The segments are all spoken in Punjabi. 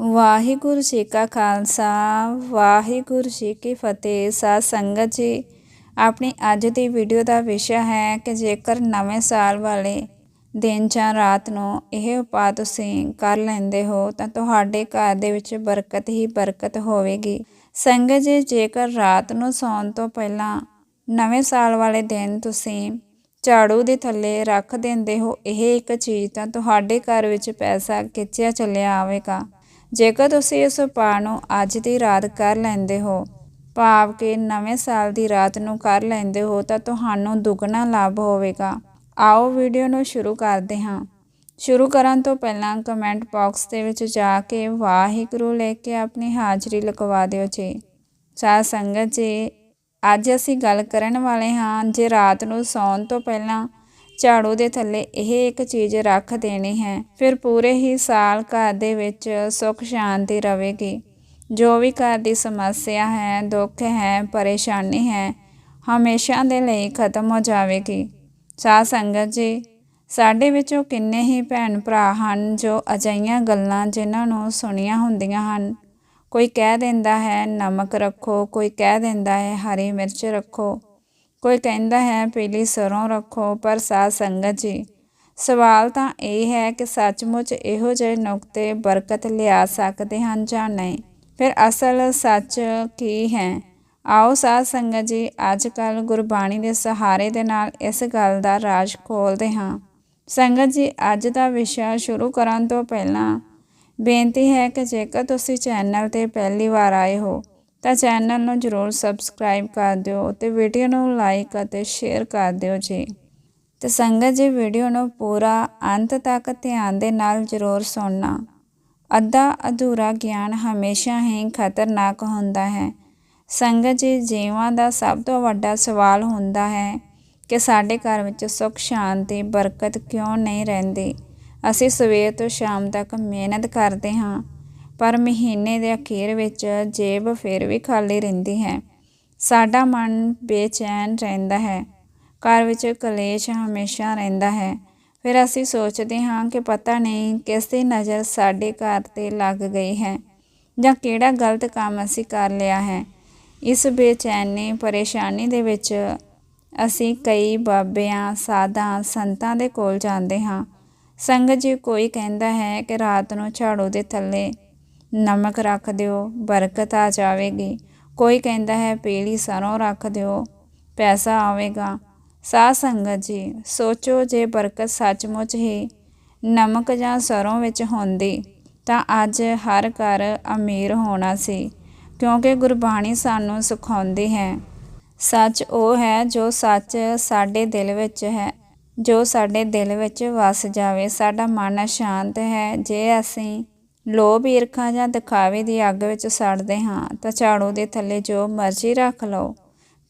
ਵਾਹਿਗੁਰੂ ਜੀ ਕਾ ਖਾਲਸਾ, ਵਾਹਿਗੁਰੂ ਜੀ ਕੀ ਫਤਿਹ। ਸਾਧ ਸੰਗਤ ਜੀ, ਆਪਣੀ ਅੱਜ ਦੀ ਵੀਡੀਓ ਦਾ ਵਿਸ਼ਾ ਹੈ ਕਿ ਜੇਕਰ ਨਵੇਂ ਸਾਲ ਵਾਲੇ ਦਿਨ ਜਾਂ ਰਾਤ ਨੂੰ ਇਹ ਉਪਾਅ ਤੁਸੀਂ ਕਰ ਲੈਂਦੇ ਹੋ, ਤਾਂ ਤੁਹਾਡੇ ਘਰ ਦੇ ਵਿੱਚ ਬਰਕਤ ਹੀ ਬਰਕਤ ਹੋਵੇਗੀ। ਸੰਗਤ ਜੀ, ਜੇਕਰ ਰਾਤ ਨੂੰ ਸੌਣ ਤੋਂ ਪਹਿਲਾਂ ਨਵੇਂ ਸਾਲ ਵਾਲੇ ਦਿਨ ਤੁਸੀਂ ਝਾੜੂ ਦੇ ਥੱਲੇ ਰੱਖ ਦਿੰਦੇ ਹੋ, ਇਹ ਇੱਕ ਚੀਜ਼ ਤਾਂ ਤੁਹਾਡੇ ਘਰ ਵਿੱਚ ਪੈਸਾ ਖਿੱਚਿਆ ਚੱਲਿਆ ਆਵੇਗਾ। ਜੇਕਰ ਤੁਸੀਂ ਇਸ ਉਪਾਅ ਨੂੰ ਅੱਜ ਦੀ ਰਾਤ ਕਰ ਲੈਂਦੇ ਹੋ, ਭਾਵ ਕਿ ਨਵੇਂ ਸਾਲ ਦੀ ਰਾਤ ਨੂੰ ਕਰ ਲੈਂਦੇ ਹੋ, ਤਾਂ ਤੁਹਾਨੂੰ ਦੁੱਗਣਾ ਲਾਭ ਹੋਵੇਗਾ। ਆਓ ਵੀਡੀਓ ਨੂੰ ਸ਼ੁਰੂ ਕਰਦੇ ਹਾਂ। ਸ਼ੁਰੂ ਕਰਨ ਤੋਂ ਪਹਿਲਾਂ ਕਮੈਂਟ ਬਾਕਸ ਦੇ ਵਿੱਚ ਜਾ ਕੇ ਵਾਹਿਗੁਰੂ ਲੈ ਕੇ ਆਪਣੀ ਹਾਜ਼ਰੀ ਲਗਵਾ ਦਿਓ ਜੀ। ਸਾਧ ਸੰਗਤ ਜੀ, ਅੱਜ ਅਸੀਂ ਗੱਲ ਕਰਨ ਵਾਲੇ ਹਾਂ, ਜੇ ਰਾਤ ਨੂੰ ਸੌਣ ਤੋਂ ਪਹਿਲਾਂ ਝਾੜੂ ਦੇ ਥੱਲੇ ਇਹ ਇੱਕ ਚੀਜ਼ ਰੱਖ ਦੇਣੀ ਹੈ। ਫਿਰ ਪੂਰੇ ਹੀ ਸਾਲ ਘਰ ਦੇ ਵਿੱਚ ਸੁੱਖ ਸ਼ਾਂਤੀ ਰਹੇਗੀ। ਜੋ ਵੀ ਘਰ ਦੀ ਸਮੱਸਿਆ ਹੈ, ਦੁੱਖ ਹੈ, ਪਰੇਸ਼ਾਨੀ ਹੈ, ਹਮੇਸ਼ਾ ਦੇ ਲਈ ਖਤਮ ਹੋ ਜਾਵੇਗੀ। ਸਾਧ ਸੰਗਤ ਜੀ, ਸਾਡੇ ਵਿੱਚੋਂ ਕਿੰਨੇ ਹੀ ਭੈਣ ਭਰਾ ਹਨ ਜੋ ਅਜਈਆਂ ਗੱਲਾਂ ਜਿਨ੍ਹਾਂ ਨੂੰ ਸੁਣੀਆਂ ਹੁੰਦੀਆਂ ਹਨ। ਕੋਈ ਕਹਿ ਦਿੰਦਾ ਹੈ, ਨਮਕ ਰੱਖੋ, ਕੋਈ ਕਹਿ ਦਿੰਦਾ ਹੈ, ਹਰੀ ਮਿਰਚ ਰੱਖੋ। ਕੋਈ ਕਹਿੰਦਾ ਹੈ ਪੀਲੀ ਸਰੋਂ ਰੱਖੋ, ਪਰ ਸਾਧ ਸੰਗਤ ਜੀ, ਸਵਾਲ ਤਾਂ ਇਹ ਹੈ ਕਿ ਸੱਚਮੁੱਚ ਇਹੋ ਜਿਹੇ ਨੁਕਤੇ ਬਰਕਤ ਲਿਆ ਸਕਦੇ ਹਨ ਜਾਂ ਨਹੀਂ? ਫਿਰ ਅਸਲ ਸੱਚ ਕੀ ਹੈ? ਆਓ ਸਾਧ ਸੰਗਤ ਜੀ ਅੱਜ ਕੱਲ ਗੁਰਬਾਣੀ ਦੇ ਸਹਾਰੇ ਦੇ ਨਾਲ ਇਸ ਗੱਲ ਦਾ ਰਾਜ ਖੋਲਦੇ ਹਾਂ। ਸੰਗਤ ਜੀ, ਅੱਜ ਦਾ ਵਿਸ਼ਾ ਸ਼ੁਰੂ ਕਰਨ ਤੋਂ ਪਹਿਲਾਂ ਬੇਨਤੀ ਹੈ ਕਿ ਜੇਕਰ ਤੁਸੀਂ ਚੈਨਲ ਤੇ ਪਹਿਲੀ ਵਾਰ ਆਏ ਹੋ ਤਾਂ ਚੈਨਲ ਨੂੰ ਜ਼ਰੂਰ ਸਬਸਕ੍ਰਾਈਬ ਕਰ ਦਿਓ ਤੇ ਵੀਡੀਓ ਨੂੰ ਲਾਈਕ ਅਤੇ ਸ਼ੇਅਰ ਕਰ ਦਿਓ ਜੀ। ਤੇ ਸੰਗਤ ਜੀ, ਵੀਡੀਓ ਨੂੰ ਪੂਰਾ ਅੰਤ ਤੱਕ ਧਿਆਨ ਦੇ ਨਾਲ ਜ਼ਰੂਰ ਸੁਣਨਾ। ਅੱਧਾ ਅਧੂਰਾ ਗਿਆਨ ਹਮੇਸ਼ਾ ਹੀ ਖਤਰਨਾਕ ਹੁੰਦਾ ਹੈ। ਸੰਗਤ ਜੀ, ਜੀਵਾਂ ਦਾ ਸਭ ਤੋਂ ਵੱਡਾ ਸਵਾਲ ਹੁੰਦਾ ਹੈ ਕਿ ਸਾਡੇ ਘਰ ਵਿੱਚ ਸੁੱਖ, ਸ਼ਾਂਤੀ, ਬਰਕਤ ਕਿਉਂ ਨਹੀਂ ਰਹਿੰਦੀ? ਅਸੀਂ ਸਵੇਰ ਤੋਂ ਸ਼ਾਮ ਤੱਕ ਮਿਹਨਤ ਕਰਦੇ ਹਾਂ। ਪਰ ਮਹੀਨੇ ਦੇ ਅਖੀਰ ਵਿੱਚ ਜੇਬ ਫਿਰ ਵੀ ਖਾਲੀ ਰਹਿੰਦੀ ਹੈ। ਸਾਡਾ ਮਨ ਬੇਚੈਨ ਰਹਿੰਦਾ ਹੈ। ਘਰ ਵਿੱਚ ਕਲੇਸ਼ ਹਮੇਸ਼ਾ ਰਹਿੰਦਾ ਹੈ। ਫਿਰ ਅਸੀਂ ਸੋਚਦੇ ਹਾਂ ਕਿ ਪਤਾ ਨਹੀਂ ਕਿਸ ਦੀ ਨਜ਼ਰ ਸਾਡੇ ਘਰ ਤੇ ਲੱਗ ਗਈ ਹੈ ਜਾਂ ਕਿਹੜਾ ਗਲਤ ਕੰਮ ਅਸੀਂ ਕਰ ਲਿਆ ਹੈ। ਇਸ ਬੇਚੈਨੀ ਪਰੇਸ਼ਾਨੀ ਦੇ ਵਿੱਚ ਅਸੀਂ ਕਈ ਬਾਬਿਆਂ, ਸਾਧਾਂ, ਸੰਤਾਂ ਦੇ ਕੋਲ ਜਾਂਦੇ ਹਾਂ। ਸੰਗਤ ਜੀ ਕੋਈ ਕਹਿੰਦਾ ਹੈ ਕਿ ਰਾਤ ਨੂੰ ਝਾੜੂ ਦੇ ਥੱਲੇ ਨਮਕ ਰੱਖ ਦਿਓ, ਬਰਕਤ ਆ ਜਾਵੇਗੀ। ਕੋਈ ਕਹਿੰਦਾ ਹੈ, ਪੀਲੀ ਸਰੋਂ ਰੱਖ ਦਿਓ, ਪੈਸਾ ਆਵੇਗਾ। ਸਾਧ ਸੰਗਤ ਜੀ, ਸੋਚੋ ਜੇ ਬਰਕਤ ਸੱਚਮੁੱਚ ਹੀ ਨਮਕ ਜਾਂ ਸਰੋਂ ਵਿੱਚ ਹੁੰਦੀ, ਤਾਂ ਅੱਜ ਹਰ ਘਰ ਅਮੀਰ ਹੋਣਾ ਸੀ, ਕਿਉਂਕਿ ਗੁਰਬਾਣੀ ਸਾਨੂੰ ਸਿਖਾਉਂਦੀ ਹੈ, ਸੱਚ ਉਹ ਹੈ ਜੋ ਸੱਚ ਸਾਡੇ ਦਿਲ ਵਿੱਚ ਹੈ, ਜੋ ਸਾਡੇ ਦਿਲ ਵਿੱਚ ਵਸ ਜਾਵੇ। ਸਾਡਾ ਮਨ ਸ਼ਾਂਤ ਹੈ, ਜੇ ਅਸੀਂ ਲੋਭ ਈਰਖਾ ਜਾਂ ਦਿਖਾਵੇ ਦੀ ਅੱਗ ਵਿੱਚ ਸੜਦੇ ਹਾਂ, ਤਾਂ ਝਾੜੂ ਦੇ ਥੱਲੇ ਜੋ ਮਰਜ਼ੀ ਰੱਖ ਲਓ।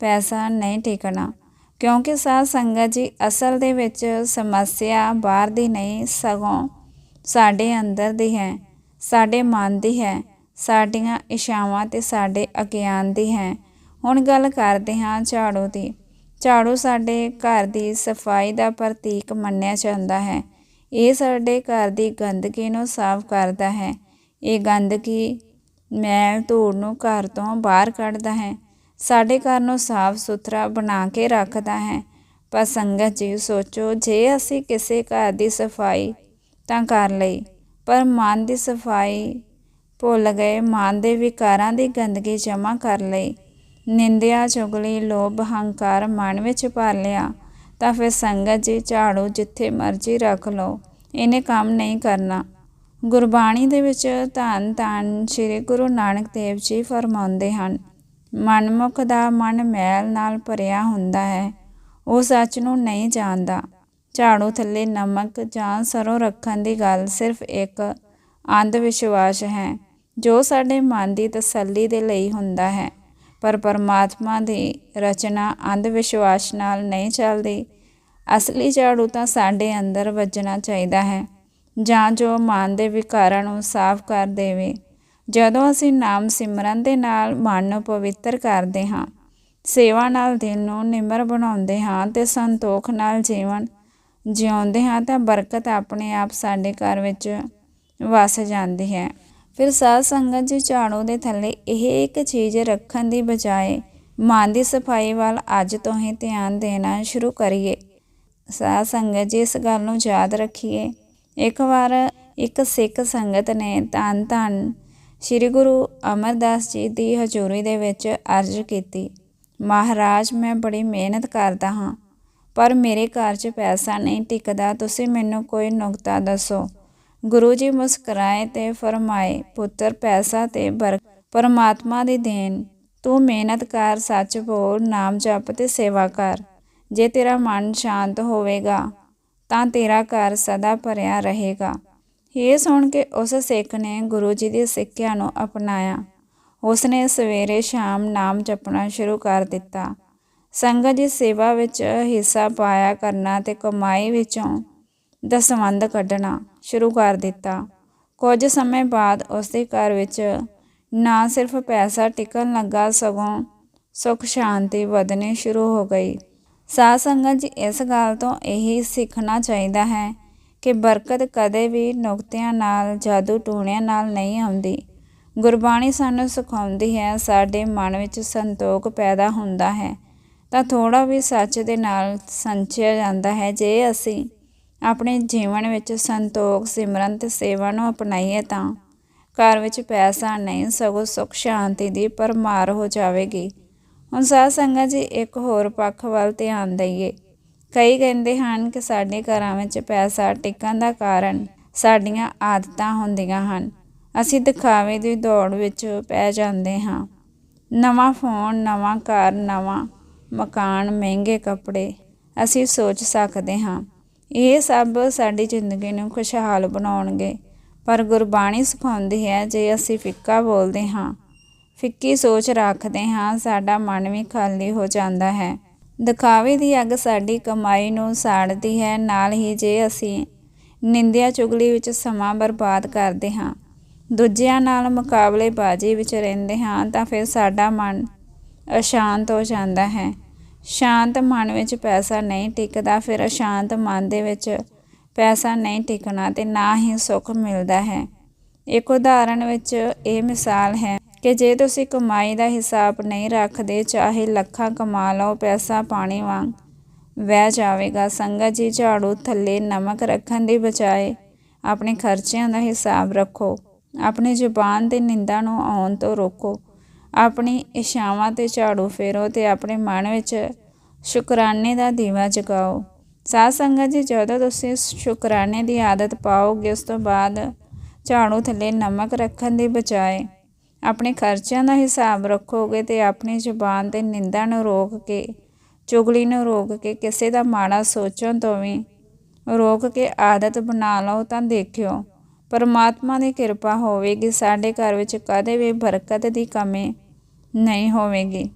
ਪੈਸਾ ਨਹੀਂ ਟਿਕਣਾ, ਕਿਉਂਕਿ ਸਾਧ ਸੰਗਤ ਜੀ ਅਸਲ ਦੇ ਵਿੱਚ ਸਮੱਸਿਆ ਬਾਹਰ ਦੀ ਨਹੀਂ, ਸਗੋਂ ਸਾਡੇ ਅੰਦਰ ਦੀ ਹੈ, ਸਾਡੇ ਮਨ ਦੀ ਹੈ, ਸਾਡੀਆਂ ਇਸ਼ਾਵਾਂ ਤੇ ਸਾਡੇ ਅਗਿਆਨ ਦੀ ਹੈ। ਹੁਣ ਗੱਲ ਕਰਦੇ ਹਾਂ ਝਾੜੂ ਦੀ। ਝਾੜੂ ਸਾਡੇ ਘਰ ਦੀ ਸਫ਼ਾਈ ਦਾ ਪ੍ਰਤੀਕ ਮੰਨਿਆ ਜਾਂਦਾ ਹੈ। ਇਹ ਸਾਡੇ ਘਰ ਦੀ ਗੰਦਗੀ ਨੂੰ ਸਾਫ਼ ਕਰਦਾ ਹੈ। ਇਹ ਗੰਦਗੀ ਮੈਲ ਧੂੜ ਨੂੰ ਘਰ ਤੋਂ ਬਾਹਰ ਕੱਢਦਾ ਹੈ। ਸਾਡੇ ਘਰ ਨੂੰ ਸਾਫ਼ ਸੁਥਰਾ ਬਣਾ ਕੇ ਰੱਖਦਾ ਹੈ। ਪਰ ਸੰਗਤ ਜੀ, ਸੋਚੋ, ਜੇ ਅਸੀਂ ਕਿਸੇ ਘਰ ਦੀ ਸਫ਼ਾਈ ਤਾਂ ਕਰ ਲਈ, ਪਰ ਮਨ ਦੀ ਸਫ਼ਾਈ ਭੁੱਲ ਗਏ, ਮਨ ਦੇ ਵਿਕਾਰਾਂ ਦੀ ਗੰਦਗੀ ਜਮ੍ਹਾਂ ਕਰ ਲਈ। ਨਿੰਦਿਆ, ਚੁਗਲੀ, ਲੋਭ, ਹੰਕਾਰ ਮਨ ਵਿੱਚ ਭਰ ਲਿਆ। ਤਾਂ ਫਿਰ ਸੰਗਤ ਜੀ ਝਾੜੂ ਜਿੱਥੇ ਮਰਜ਼ੀ ਰੱਖ ਲਓ, ਇਹਨੇ ਕੰਮ ਨਹੀਂ ਕਰਨਾ। ਗੁਰਬਾਣੀ ਦੇ ਵਿੱਚ ਧੰਨ ਧੰਨ ਸ੍ਰੀ ਗੁਰੂ ਨਾਨਕ ਦੇਵ ਜੀ ਫਰਮਾਉਂਦੇ ਹਨ ਮਨਮੁਖ ਦਾ ਮਨ ਮੈਲ ਨਾਲ ਭਰਿਆ ਹੁੰਦਾ ਹੈ, ਉਹ ਸੱਚ ਨੂੰ ਨਹੀਂ ਜਾਣਦਾ। ਝਾੜੂ ਥੱਲੇ ਨਮਕ ਜਾਂ ਸਰੋਂ ਰੱਖਣ ਦੀ ਗੱਲ ਸਿਰਫ ਇੱਕ ਅੰਧ ਵਿਸ਼ਵਾਸ ਹੈ, ਜੋ ਸਾਡੇ ਮਨ ਦੀ ਤਸੱਲੀ ਦੇ ਲਈ ਹੁੰਦਾ ਹੈ। ਪਰ ਪਰਮਾਤਮਾ ਦੀ ਰਚਨਾ ਅੰਧ ਵਿਸ਼ਵਾਸ ਨਾਲ ਨਹੀਂ ਚੱਲਦੀ। ਅਸਲੀ ਝਾੜੂ ਤਾਂ ਸਾਡੇ ਅੰਦਰ ਵੱਜਣਾ ਚਾਹੀਦਾ ਹੈ, ਜਾਂ ਜੋ ਮਨ ਦੇ ਵਿਕਾਰਾਂ ਨੂੰ ਸਾਫ਼ ਕਰ ਦੇਵੇ। ਜਦੋਂ ਅਸੀਂ ਨਾਮ ਸਿਮਰਨ ਦੇ ਨਾਲ ਮਨ ਨੂੰ ਪਵਿੱਤਰ ਕਰਦੇ ਹਾਂ, ਸੇਵਾ ਨਾਲ ਦਿਲ ਨੂੰ ਨਿਮਰ ਬਣਾਉਂਦੇ ਹਾਂ ਤੇ ਸੰਤੋਖ ਨਾਲ ਜੀਵਨ ਜਿਉਂਦੇ ਹਾਂ ਤਾਂ ਬਰਕਤ ਆਪਣੇ ਆਪ ਸਾਡੇ ਘਰ ਵਿੱਚ ਵਸ ਜਾਂਦੀ ਹੈ। ਫਿਰ ਸਾਧ ਸੰਗਤ ਜੀ ਝਾੜੂ ਦੇ ਥੱਲੇ ਇਹ ਇੱਕ ਚੀਜ਼ ਰੱਖਣ ਦੀ ਬਜਾਏ ਮਨ ਦੀ ਸਫ਼ਾਈ ਵੱਲ ਅੱਜ ਤੋਂ ਹੀ ਧਿਆਨ ਦੇਣਾ ਸ਼ੁਰੂ ਕਰੀਏ। ਸਾਧ ਸੰਗਤ ਜੀ, ਇਸ ਗੱਲ ਨੂੰ ਯਾਦ ਰੱਖੀਏ। ਇੱਕ ਵਾਰ ਇੱਕ ਸਿੱਖ ਸੰਗਤ ਨੇ ਧੰਨ ਧੰਨ ਸ੍ਰੀ ਗੁਰੂ ਅਮਰਦਾਸ ਜੀ ਦੀ ਹਜ਼ੂਰੀ ਦੇ ਵਿੱਚ ਅਰਜ਼ ਕੀਤੀ, ਮਹਾਰਾਜ, ਮੈਂ ਬੜੀ ਮਿਹਨਤ ਕਰਦਾ ਹਾਂ, ਪਰ ਮੇਰੇ ਘਰ 'ਚ ਪੈਸਾ ਨਹੀਂ ਟਿਕਦਾ, ਤੁਸੀਂ ਮੈਨੂੰ ਕੋਈ ਨੁਕਤਾ ਦੱਸੋ। ਗੁਰੂ ਜੀ ਮੁਸਕਰਾਏ ਤੇ ਫਰਮਾਏ, ਪੁੱਤਰ, ਪੈਸਾ ਤੇ ਬਰ ਪਰਮਾਤਮਾ ਦੀ ਦੇਣ, ਤੂੰ ਮਿਹਨਤ ਕਰ, ਸੱਚ ਬੋਲ, ਨਾਮ ਜਪ ਤੇ ਸੇਵਾ ਕਰ। ਜੇ ਤੇਰਾ ਮਨ ਸ਼ਾਂਤ ਹੋਵੇਗਾ, ਤਾਂ ਤੇਰਾ ਘਰ ਸਦਾ ਭਰਿਆ ਰਹੇਗਾ। ਇਹ ਸੁਣ ਕੇ ਉਸ ਸਿੱਖ ਨੇ ਗੁਰੂ ਜੀ ਦੀ ਸਿੱਖਿਆ ਨੂੰ ਅਪਣਾਇਆ। ਉਸਨੇ ਸਵੇਰੇ ਸ਼ਾਮ ਨਾਮ ਜਪਣਾ ਸ਼ੁਰੂ ਕਰ ਦਿੱਤਾ। ਸੰਗਤ ਦੀ ਸੇਵਾ ਵਿੱਚ ਹਿੱਸਾ ਪਾਇਆ ਕਰਨਾ ਤੇ ਕਮਾਈ ਵਿੱਚੋਂ ਦਾ ਸੰਬੰਧ ਕੱਢਣਾ ਸ਼ੁਰੂ ਕਰ ਦਿੱਤਾ। ਕੁਝ ਸਮੇਂ ਬਾਅਦ ਉਸ ਦੇ ਘਰ ਵਿੱਚ ਨਾ ਸਿਰਫ ਪੈਸਾ ਟਿਕਣ ਲੱਗਾ, ਸਗੋਂ ਸੁਖ ਸ਼ਾਂਤੀ ਵਧਣੀ ਸ਼ੁਰੂ ਹੋ ਗਈ। ਸਾਧ ਸੰਗਤ ਜੀ, ਇਸ ਗੱਲ ਤੋਂ ਇਹੀ ਸਿੱਖਣਾ ਚਾਹੀਦਾ ਹੈ ਕਿ ਬਰਕਤ ਕਦੇ ਵੀ ਨੁਕਤਿਆਂ ਨਾਲ, ਜਾਦੂ ਟੂਣਿਆਂ ਨਾਲ ਨਹੀਂ ਆਉਂਦੀ। ਗੁਰਬਾਣੀ ਸਾਨੂੰ ਸਿਖਾਉਂਦੀ ਹੈ, ਸਾਡੇ ਮਨ ਵਿੱਚ ਸੰਤੋਖ ਪੈਦਾ ਹੁੰਦਾ ਹੈ ਤਾਂ ਥੋੜਾ ਵੀ ਸੱਚ ਦੇ ਨਾਲ ਸੰਚਿਆ ਜਾਂਦਾ ਹੈ। ਜੇ ਅਸੀਂ ਆਪਣੇ ਜੀਵਨ ਵਿੱਚ ਸੰਤੋਖ, ਸਿਮਰਨ ਤੇ ਸੇਵਾ ਨੂੰ ਅਪਣਾਈਏ ਤਾਂ ਘਰ ਵਿੱਚ ਪੈਸਾ ਨਹੀਂ, ਸਗੋਂ ਸੁਖ, ਸ਼ਾਂਤੀ ਦੀ ਪਰਮਾਰ ਹੋ ਜਾਵੇਗੀ। ਹੁਣ ਸਾਧ ਸੰਗਤ ਜੀ, ਇੱਕ ਹੋਰ ਪੱਖ ਵੱਲ ਧਿਆਨ ਦਈਏ। ਕਈ ਕਹਿੰਦੇ ਹਨ ਕਿ ਸਾਡੇ ਘਰਾਂ ਵਿੱਚ ਪੈਸਾ ਟਿਕਣ ਦਾ ਕਾਰਨ ਸਾਡੀਆਂ ਆਦਤਾਂ ਹੁੰਦੀਆਂ ਹਨ। ਅਸੀਂ ਦਿਖਾਵੇ ਦੀ ਦੌੜ ਵਿੱਚ ਪੈ ਜਾਂਦੇ ਹਾਂ। ਨਵਾਂ ਫੋਨ, ਨਵਾਂ ਘਰ, ਨਵਾਂ ਮਕਾਨ, ਮਹਿੰਗੇ ਕੱਪੜੇ ਅਸੀਂ ਸੋਚ ਸਕਦੇ ਹਾਂ। ਇਹ ਸਭ ਸਾਡੀ ਜ਼ਿੰਦਗੀ ਨੂੰ ਖੁਸ਼ਹਾਲ ਬਣਾਉਣਗੇ। ਪਰ ਗੁਰਬਾਣੀ ਸਿਖਾਉਂਦੀ ਹੈ, ਜੇ ਅਸੀਂ ਫਿੱਕਾ ਬੋਲਦੇ ਹਾਂ, ਫਿੱਕੀ ਸੋਚ ਰੱਖਦੇ ਹਾਂ, ਸਾਡਾ ਮਨ ਵੀ ਖਾਲੀ ਹੋ ਜਾਂਦਾ ਹੈ। ਦਿਖਾਵੇ ਦੀ ਅੱਗ ਸਾਡੀ ਕਮਾਈ ਨੂੰ ਸਾੜਦੀ ਹੈ। ਨਾਲ ਹੀ ਜੇ ਅਸੀਂ ਨਿੰਦਿਆ ਚੁਗਲੀ ਵਿੱਚ ਸਮਾਂ ਬਰਬਾਦ ਕਰਦੇ ਹਾਂ, ਦੂਜਿਆਂ ਨਾਲ ਮੁਕਾਬਲੇਬਾਜ਼ੀ ਵਿੱਚ ਰਹਿੰਦੇ ਹਾਂ, ਤਾਂ ਫਿਰ ਸਾਡਾ ਮਨ ਅਸ਼ਾਂਤ ਹੋ ਜਾਂਦਾ ਹੈ। ਸ਼ਾਂਤ ਮਨ ਵਿੱਚ ਪੈਸਾ ਨਹੀਂ ਟਿਕਦਾ, ਫਿਰ ਅਸ਼ਾਂਤ ਮਨ ਦੇ ਵਿੱਚ ਪੈਸਾ ਨਹੀਂ ਟਿਕਣਾ ਤੇ ਨਾ ਹੀ ਸੁੱਖ ਮਿਲਦਾ ਹੈ। ਇੱਕ ਉਦਾਹਰਣ ਵਿੱਚ ਇਹ ਮਿਸਾਲ ਹੈ ਕਿ ਜੇ ਤੁਸੀਂ ਕਮਾਈ ਦਾ ਹਿਸਾਬ ਨਹੀਂ ਰੱਖਦੇ, ਚਾਹੇ ਲੱਖਾਂ ਕਮਾ ਲਓ, ਪੈਸਾ ਪਾਣੀ ਵਾਂਗ ਵਹਿ ਜਾਵੇਗਾ। ਸੰਗਤ ਜੀ, ਝਾੜੂ ਥੱਲੇ ਨਮਕ ਰੱਖਣ ਦੀ ਬਜਾਏ ਆਪਣੇ ਖਰਚਿਆਂ ਦਾ ਹਿਸਾਬ ਰੱਖੋ, ਆਪਣੀ ਜ਼ੁਬਾਨ ਤੇ ਨਿੰਦਾ ਨੂੰ ਆਉਣ ਤੋਂ ਰੋਕੋ। ਆਪਣੀ ਇੱਛਾਵਾਂ ਤੇ ਝਾੜੂ ਫੇਰੋ ਤੇ ਆਪਣੇ ਮਨ ਵਿੱਚ ਸ਼ੁਕਰਾਨੇ ਦਾ ਦੀਵਾ ਜਗਾਓ। ਸਾਧ ਸੰਗਤ ਜੀ, ਜਦੋਂ ਤੁਸੀਂ ਸ਼ੁਕਰਾਨੇ ਦੀ ਆਦਤ ਪਾਓਗੇ, ਉਸ ਤੋਂ ਬਾਅਦ ਝਾੜੂ ਥੱਲੇ ਨਮਕ ਰੱਖਣ ਦੀ ਬਜਾਏ ਆਪਣੇ ਖਰਚਿਆਂ ਦਾ ਹਿਸਾਬ ਰੱਖੋਗੇ ਤੇ ਆਪਣੀ ਜ਼ੁਬਾਨ ਤੇ ਨਿੰਦਾ ਨੂੰ ਰੋਕ ਕੇ, ਚੁਗਲੀ ਨੂੰ ਰੋਕ ਕੇ, ਕਿਸੇ ਦਾ ਮਾੜਾ ਸੋਚਣ ਤੋਂ ਵੀ ਰੋਕ ਕੇ ਆਦਤ ਬਣਾ ਲਓ ਤਾਂ ਦੇਖਿਓ ਪਰਮਾਤਮਾ ਦੀ ਕਿਰਪਾ ਹੋਵੇਗੀ, ਸਾਡੇ ਘਰ ਵਿੱਚ ਕਦੇ ਵੀ ਬਰਕਤ ਦੀ ਕਮੀ ਨਹੀਂ ਹੋਵੇਗੀ।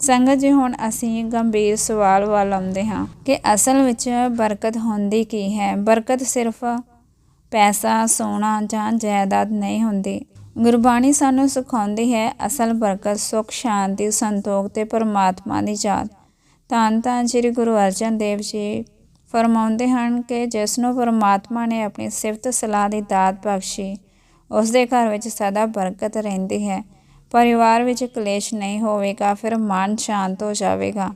ਸੰਗਤ ਜੀ, ਹੁਣ ਅਸੀਂ ਗੰਭੀਰ ਸਵਾਲ ਵੱਲ ਆਉਂਦੇ ਹਾਂ ਕਿ ਅਸਲ ਵਿੱਚ ਬਰਕਤ ਹੁੰਦੀ ਕੀ ਹੈ? ਬਰਕਤ ਸਿਰਫ ਪੈਸਾ, ਸੋਨਾ ਜਾਂ ਜਾਇਦਾਦ ਨਹੀਂ ਹੁੰਦੀ। ਗੁਰਬਾਣੀ ਸਾਨੂੰ ਸਿਖਾਉਂਦੀ ਹੈ, ਅਸਲ ਬਰਕਤ ਸੁਖ, ਸ਼ਾਂਤੀ, ਸੰਤੋਖ ਤੇ ਪਰਮਾਤਮਾ ਦੀ ਯਾਦ। ਤਾਂ ਤਾਂ ਸ੍ਰੀ ਗੁਰੂ ਅਰਜਨ ਦੇਵ ਜੀ ਫਰਮਾਉਂਦੇ ਹਨ ਕਿ ਜਿਸ ਨੂੰ ਪਰਮਾਤਮਾ ਨੇ ਆਪਣੀ ਸਿਫਤ ਸਲਾਹ ਦੀ ਦਾਤ ਬਖਸ਼ੀ ਉਸ ਦੇ ਘਰ ਵਿੱਚ ਸਦਾ ਬਰਕਤ ਰਹਿੰਦੀ ਹੈ। ਪਰਿਵਾਰ ਵਿੱਚ ਕਲੇਸ਼ ਨਹੀਂ ਹੋਵੇਗਾ, ਫਿਰ ਮਨ ਸ਼ਾਂਤ ਹੋ ਜਾਵੇਗਾ।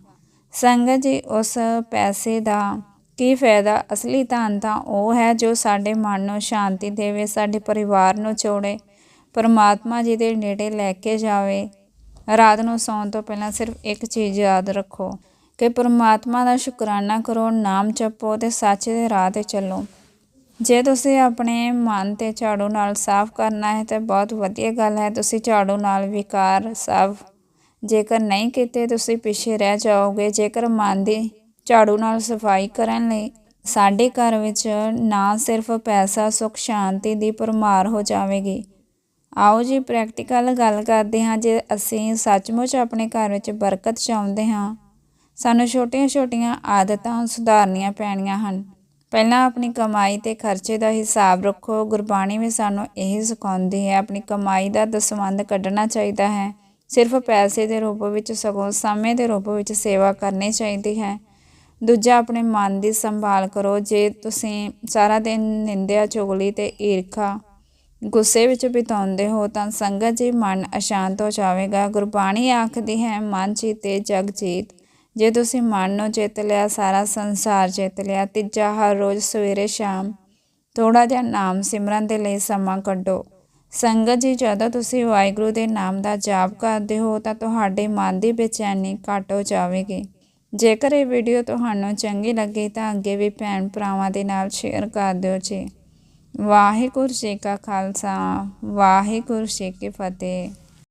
ਸੰਗਤ ਜੀ, ਉਸ ਪੈਸੇ ਦਾ ਕੀ ਫਾਇਦਾ? ਅਸਲੀ ਧਨ ਤਾਂ ਉਹ ਹੈ ਜੋ ਸਾਡੇ ਮਨ ਨੂੰ ਸ਼ਾਂਤੀ ਦੇਵੇ, ਸਾਡੇ ਪਰਿਵਾਰ ਨੂੰ ਜੋੜੇ। ਪਰਮਾਤਮਾ ਜੀ ਦੇ ਨੇੜੇ ਲੈ ਕੇ ਜਾਵੇ। ਰਾਤ ਨੂੰ ਸੌਣ ਤੋਂ ਪਹਿਲਾਂ ਸਿਰਫ ਇੱਕ ਚੀਜ਼ ਯਾਦ ਰੱਖੋ। ਕਿ ਪਰਮਾਤਮਾ ਦਾ ਸ਼ੁਕਰਾਨਾ ਕਰੋ, ਨਾਮ ਜਪੋ ਤੇ ਸੱਚ ਦੇ ਰਾਹ ਤੇ ਚੱਲੋ। ਜੇ ਤੁਸੀਂ ਆਪਣੇ ਮਨ ਤੇ ਝਾੜੂ ਨਾਲ ਸਾਫ਼ ਕਰਨਾ ਹੈ ਤਾਂ ਬਹੁਤ ਵਧੀਆ ਗੱਲ ਹੈ। ਤੁਸੀਂ ਝਾੜੂ ਨਾਲ ਵਿਕਾਰ ਸਾਫ਼ ਜੇਕਰ ਨਹੀਂ ਕੀਤੇ, ਤੁਸੀਂ ਪਿੱਛੇ ਰਹਿ ਜਾਓਗੇ। ਜੇਕਰ ਮਨ ਦੀ ਝਾੜੂ ਨਾਲ ਸਫ਼ਾਈ ਕਰਨ ਲਈ ਸਾਡੇ ਘਰ ਵਿੱਚ ਨਾ ਸਿਰਫ ਪੈਸਾ, ਸੁਖ, ਸ਼ਾਂਤੀ ਦੀ ਪਰਮਾਰ ਹੋ ਜਾਵੇਗੀ। ਆਓ ਜੀ ਪ੍ਰੈਕਟੀਕਲ ਗੱਲ ਕਰਦੇ ਹਾਂ। ਜੇ ਅਸੀਂ ਸੱਚਮੁੱਚ ਆਪਣੇ ਘਰ ਵਿੱਚ ਬਰਕਤ ਚਾਹੁੰਦੇ ਹਾਂ ਸਾਨੂੰ ਛੋਟੀਆਂ-ਛੋਟੀਆਂ ਆਦਤਾਂ ਸੁਧਾਰਨੀਆਂ ਪੈਣੀਆਂ ਹਨ। ਪਹਿਲਾਂ ਆਪਣੀ ਕਮਾਈ ਤੇ ਖਰਚੇ ਦਾ ਹਿਸਾਬ ਰੱਖੋ। ਗੁਰਬਾਣੀ ਵੀ ਸਾਨੂੰ ਇਹ ਸਿਖਾਉਂਦੀ ਹੈ, ਆਪਣੀ ਕਮਾਈ ਦਾ ਦਸਵੰਧ ਕੱਢਣਾ ਚਾਹੀਦਾ ਹੈ। ਸਿਰਫ ਪੈਸੇ ਦੇ ਰੂਪ ਵਿੱਚ ਸਗੋਂ ਸਮੇਂ ਦੇ ਰੂਪ ਵਿੱਚ ਸੇਵਾ ਕਰਨੀ ਚਾਹੀਦੀ ਹੈ। ਦੂਜਾ, ਆਪਣੇ ਮਨ ਦੀ ਸੰਭਾਲ ਕਰੋ। ਜੇ ਤੁਸੀਂ ਸਾਰਾ ਦਿਨ ਨਿੰਦਿਆ, ਚੁਗਲੀ ਤੇ ਈਰਖਾ, ਗੁੱਸੇ ਵਿੱਚ ਬਿਤਾਉਂਦੇ ਹੋ, ਤਾਂ ਸੰਗਤ ਜੀ ਮਨ ਅਸ਼ਾਂਤ ਹੋ ਜਾਵੇਗਾ। ਗੁਰਬਾਣੀ ਆਖਦੀ ਹੈ, ਮਨ ਜੀਤੇ ਜਗ ਜੀਤ ਜੇ ਤੁਸੀਂ ਮਨ ਨੂੰ ਜਿੱਤ ਲਿਆ, ਸਾਰਾ ਸੰਸਾਰ ਜਿੱਤ ਲਿਆ, ਤੀਜਾ ਹਰ ਰੋਜ਼ ਸਵੇਰੇ ਸ਼ਾਮ ਥੋੜਾ ਜਿਹਾ ਨਾਮ ਸਿਮਰਨ ਦੇ ਲਈ ਸਮਾਂ ਕੱਢੋ। ਸੰਗਤ ਜੀ, ਜਦੋਂ ਤੁਸੀਂ ਵਾਹਿਗੁਰੂ ਦੇ ਨਾਮ ਦਾ ਜਾਪ ਕਰਦੇ ਹੋ, ਤਾਂ ਤੁਹਾਡੇ ਮਨ ਦੀ ਬੇਚੈਨੀ ਘੱਟ ਹੋ ਜਾਵੇਗੀ। ਜੇਕਰ ਇਹ ਵੀਡੀਓ ਤੁਹਾਨੂੰ ਚੰਗੀ ਲੱਗੀ, ਤਾਂ ਅੱਗੇ ਵੀ ਭੈਣ ਭਰਾਵਾਂ ਦੇ ਨਾਲ ਸ਼ੇਅਰ ਕਰ ਦਿਓ ਜੀ। ਵਾਹਿਗੁਰੂ ਜੀ ਕਾ ਖਾਲਸਾ, ਵਾਹਿਗੁਰੂ ਜੀ ਕੀ ਫਤਿਹ।